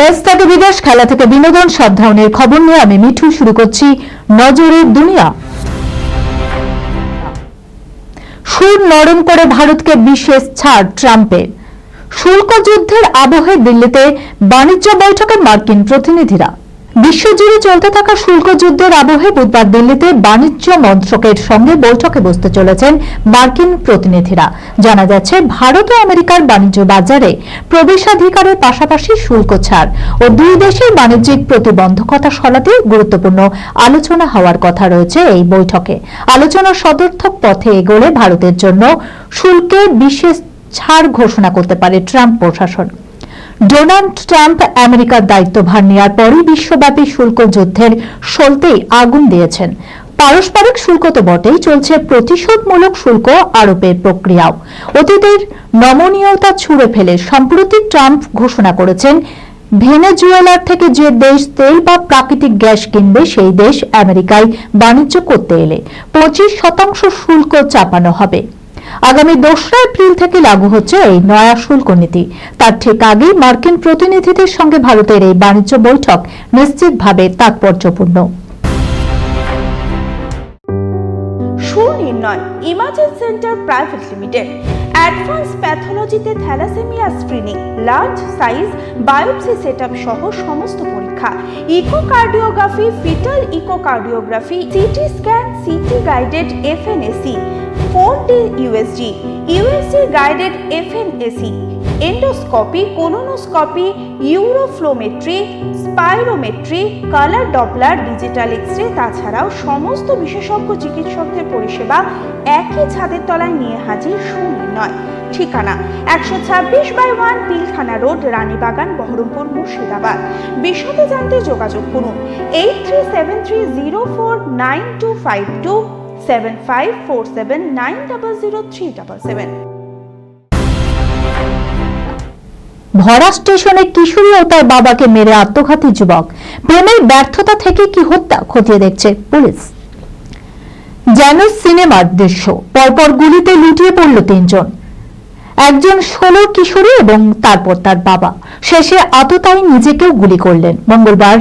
দেশ বিদেশ খেলা থেকে বিনোদন সব ধরনের খবর নিয়ে আমি মিঠু শুরু করছি নজরের দুনিয়া। সুর নরম করে ভারতকে বিশেষ ছাড় ট্রাম্পের। শুল্ক যুদ্ধের আবহে দিল্লিতে বাণিজ্য বৈঠকে মার্কিন প্রতিনিধিরা। বিশ্বজুড়ে চলতে থাকা শুল্ক যুদ্ধের আবহে বুধবার দিল্লিতে বাণিজ্য মন্ত্রকের সঙ্গে বৈঠকে বসতে চলেছেন মার্কিন প্রতিনিধিরা। জানা যাচ্ছে, ভারত ও আমেরিকার বাণিজ্য বাজারে প্রবেশাধিকারের পাশাপাশি শুল্ক ছাড় ও দুই দেশের বাণিজ্যিক প্রতিবন্ধকতা সরাতে গুরুত্বপূর্ণ আলোচনা হওয়ার কথা রয়েছে এই বৈঠকে। আলোচনার সদর্থক পথে এগোলে ভারতের জন্য শুল্কে বিশেষ ছাড় ঘোষণা করতে পারে ট্রাম্প প্রশাসন। ডোনাল্ড ট্রাম্প আমেরিকার দায়িত্বভার নেওয়ার পরই বিশ্বব্যাপী শুল্ক যুদ্ধের সলতেই আগুন দিয়েছেন। পারস্পরিক শুল্ক তো বটেই, চলছে প্রতিশোধমূলক শুল্ক আরোপের প্রক্রিয়াও। অতীতের নমনীয়তা ছুঁড়ে ফেলে সম্প্রতি ট্রাম্প ঘোষণা করেছেন, ভেনেজুয়েলার থেকে যে দেশ তেল বা প্রাকৃতিক গ্যাস কিনবে, সেই দেশ আমেরিকায় বাণিজ্য করতে এলে পঁচিশ শতাংশ শুল্ক চাপানো হবে। আগামী দোসরা এপ্রিল থেকে লাগু হচ্ছে এই নয়া শুল্ক নীতি। তার ঠিক আগেই মার্কিন প্রতিনিধিদের সঙ্গে ভারতের এই বাণিজ্য বৈঠক নিশ্চিতভাবে তাৎপর্যপূর্ণ। Sunirnoy centre private limited. Advance প্যাথোলজিতে thalassemia screening, large size biopsy setup সহ সমস্ত পরীক্ষা। Echocardiography, fetal echocardiography, CT scan, CT guided FNAC. Four D USG USG guided FNAC endoscopy colonoscopy uroflowmetry spirometry colour Doppler digital X ray তাছাড়াও সমস্ত বিশেষজ্ঞ চিকিৎসকদের পরিষেবা একই ছাদের তলায় নিয়ে হাজির সুনির্ণয় ঠিকানা একশো ছাব্বিশ by one Pilkhana road, Ranibagan, Baharampur, Murshidabad. বিশদে জানতে যোগাযোগ করুন, eight three seven three zero four nine two five two ভরা স্টেশনে কিশোরী ও তার বাবাকে মেরে আত্মঘাতী যুবক। প্রেমের ব্যর্থতা থেকে কি হত্যা খতিয়ে দেখছে পুলিশ। যেন সিনেমার দৃশ্য। পরপর গুলিতে লুটিয়ে পড়ল তিনজন। একজন ষোলো কিশোরী এবং তারপর তার বাবা। শেষে আততায়ী নিজেকেও গুলি করলেন। মঙ্গলবার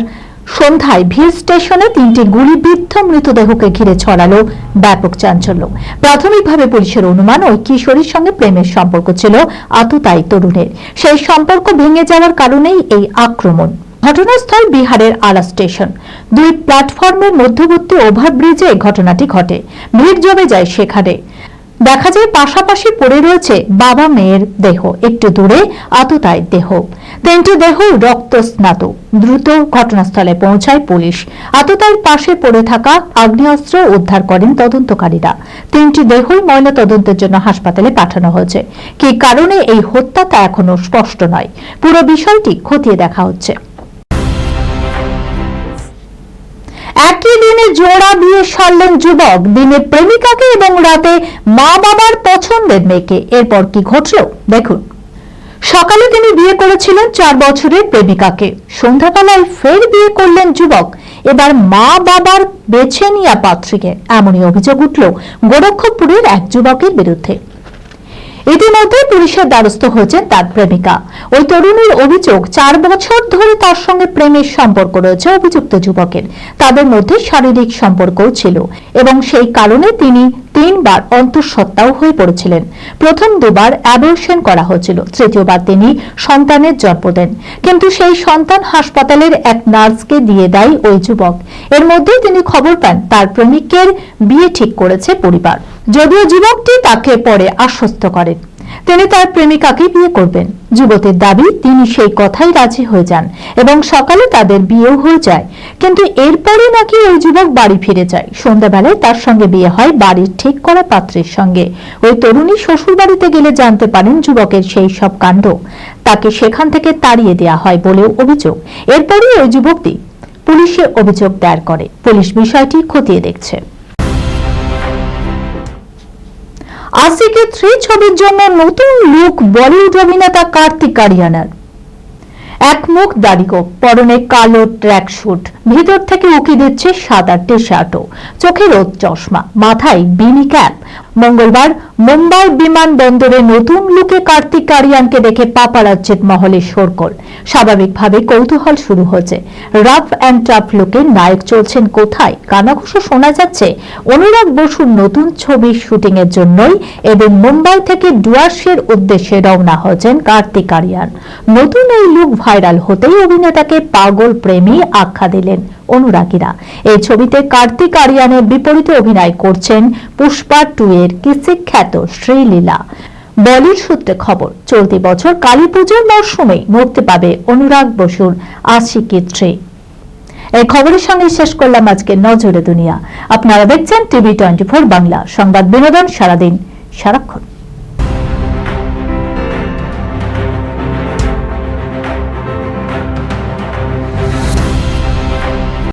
সন্ধ্যায় ভিড় স্টেশনে তিনটি গুলিবিদ্ধ মৃতদেহকে ঘিরে ছড়ালো ব্যাপক চাঞ্চল্য। প্রাথমিকভাবে পুলিশের অনুমান ওই কিশোরীর সঙ্গে প্রেমের সম্পর্ক ছিল আততায়ী তরুণের। সেই সম্পর্ক ভেঙে যাওয়ার কারণেই এই আক্রমণ। ঘটনাস্থল বিহারের আলা স্টেশন। দুই প্ল্যাটফর্মের মধ্যবর্তী ওভারব্রিজে ঘটনাটি ঘটে। ভিড় জমে যায় সেখানে। দেখা যায় পাশাপাশি পড়ে রয়েছে বাবা মেয়ের দেহ। একটু দূরে আততায় দেহ। তিনটি দেহ রক্ত স্নাত দ্রুত ঘটনাস্থলে পৌঁছায় পুলিশ। আততায়ের পাশে পড়ে থাকা আগ্নেয়াস্ত্র উদ্ধার করেন তদন্তকারীরা। তিনটি দেহই ময়না তদন্তের জন্য হাসপাতালে পাঠানো হয়েছে। কি কারণে এই হত্যা তা এখনও স্পষ্ট নয়। পুরো বিষয়টি খতিয়ে দেখা হচ্ছে। একই দিনে জোড়া বিয়ে সারলেন যুবক। দিনে প্রেমিকাকে এবং রাতে মা বাবার পছন্দের মেয়েকে। এরপর কি ঘটল? দেখুন। সকালে তিনি বিয়ে করেছিলেন চার বছরের প্রেমিকাকে। সন্ধ্যাবেলায় ফের বিয়ে করলেন যুবক। এবার মা বাবার বেছে নিয়া পাত্রীকে। এমনই অভিযোগ উঠল গোরক্ষপুরের এক যুবকের বিরুদ্ধে। ইতিমধ্যে পুলিশের দ্বারস্থ হয়েছেন তার প্রেমিকা। ওই তরুণীর অভিযোগ, চার বছর ধরে তার সঙ্গে প্রেমের সম্পর্ক রয়েছে অভিযুক্ত যুবকের। তাদের মধ্যে শারীরিক সম্পর্কও ছিল এবং সেই কারণে তিনি তিনবার অন্তঃসত্ত্বাও হয়ে পড়েছিলেন। প্রথম দুবার অ্যাবর্শন করা হয়েছিল, তৃতীয়বার তিনি সন্তানের জন্ম দেন। কিন্তু সেই সন্তান হাসপাতালের এক নার্সকে দিয়ে দেয় ওই যুবক। এর মধ্যেই তিনি খবর পান, তার প্রেমিকের বিয়ে ঠিক করেছে পরিবার। যদিও যুবকটি তাকে পরে আশ্বস্ত করেন। তিনি তার প্রেমিকাকে বিয়ে করবেন। যুবতীর দাবি, তিনি সেই কথাই রাজি হয়ে যান এবং সকালে তাদের বিয়েও হয়ে যায়। কিন্তু এরপরে নাকি ওই যুবক বাড়ি ফিরে যায়। সন্ধ্যাবেলায় তার সঙ্গে বিয়ে হয় বাড়ির ঠিক করা পাত্রের সঙ্গে। ওই তরুণী শ্বশুর বাড়িতে গেলে জানতে পারেন যুবকের সেই সব কাণ্ড। তাকে সেখান থেকে তাড়িয়ে দেওয়া হয় বলেও অভিযোগ। এরপরই ওই যুবকটি পুলিশে অভিযোগ দায়ের করে। পুলিশ বিষয়টি খতিয়ে দেখছে। আশিকে থ্রি ছবির জন্য নতুন লুক বলিউড অভিনেতা কার্তিক আরিয়ানার। এক মুখ দাড়িগো পরনে কালো ট্র্যাক শুট ভিতর থেকে উকি দিচ্ছে সাদা টি শার্টও চোখে রোদ চশমা, মাথায় বিনি ক্যাপ মঙ্গলবার মুম্বাই বিমানবন্দরে নতুন লুকে কার্তিক আরিয়ানকে দেখে পাপারাজ্যের মহলে শোরগোল। স্বাভাবিকভাবে কৌতূহল শুরু হচ্ছে রাফ অ্যান্ড টাফ লুকে নায়ক চলছেন কোথায়? কানাঘুষো শোনা যাচ্ছে, অনুরাগ বসুর নতুন ছবির শুটিং এর জন্যই এবং মুম্বাই থেকে ডুয়ার্সের উদ্দেশ্যে রওনা হচ্ছেন কার্তিক আরিয়ান নতুন এই লুক ভাইরাল হতেই অভিনেতাকে পাগল প্রেমী আখ্যা দিলেন অনুরাগীরা। এই ছবিতে কার্তিক আরিয়ানের বিপরীতে অভিনয় করছেন পুষ্পা টু এর কিসিক খ্যাত শ্রীলীলা। বলির সূত্রে খবর, চলতি বছর কালী পুজোর মরশুমে মুক্তি পাবে অনুরাগ বসুর আশিকি থ্রি এই খবরের সঙ্গে শেষ করলাম আজকে নজরে দুনিয়া। আপনারা দেখছেন টিভি টোয়েন্টি বাংলা। সংবাদ বিনোদন সারাদিন সারাক্ষণ।